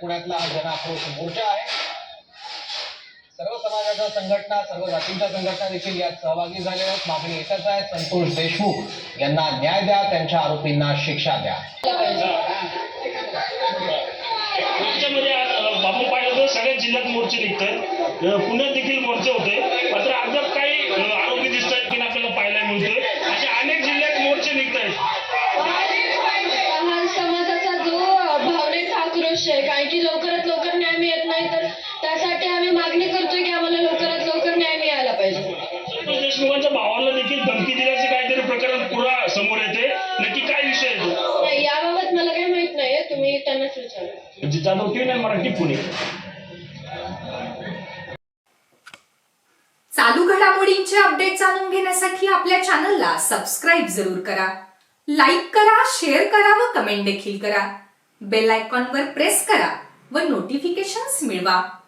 पुण्यातला हा जन आक्रोश मोर्चा आहे. सर्व समाजाच्या संघटना सर्व जातींच्या संघटना देखील यात सहभागी झाले आहेत. मागणी एकच आहे संतोष देशमुख यांना न्याय द्या त्यांच्या आरोपींना शिक्षा द्या. बापू आज अ, पाहिलं सगळ्या जिल्ह्यात मोर्चे निघतात पुण्यात देखील मोर्चे होते. मात्र अद्याप काही आरोपी दिसत आहेत की आपल्याला पाहायला मिळतोय असे अनेक जिल्ह्यात मोर्चे निघत आहेत की लवकरात लवकर न्याय मिळत नाही तर त्यासाठी आम्ही मागणी करतोय की आम्हाला लवकरात लवकर न्याय मिळायला पाहिजे. देशमुखांच्या भावाला देखील धमकी दिल्याचे काहीतरी प्रकरण पुरा समोर येते. नक्की काय विषय नाही, याबाबत मला काही माहीत नाहीये. तुम्ही त्यांनाच विचारा जाधव टीव्ही मराठी पुणे. चालू घडामोडींचे अपडेट जाणून घेण्यासाठी आपल्या चॅनलला सबस्क्राईब जरूर करा. लाईक करा शेअर करा व कमेंट देखील करा. बेल आयकॉनवर प्रेस करा व नोटिफिकेशन्स मिळवा.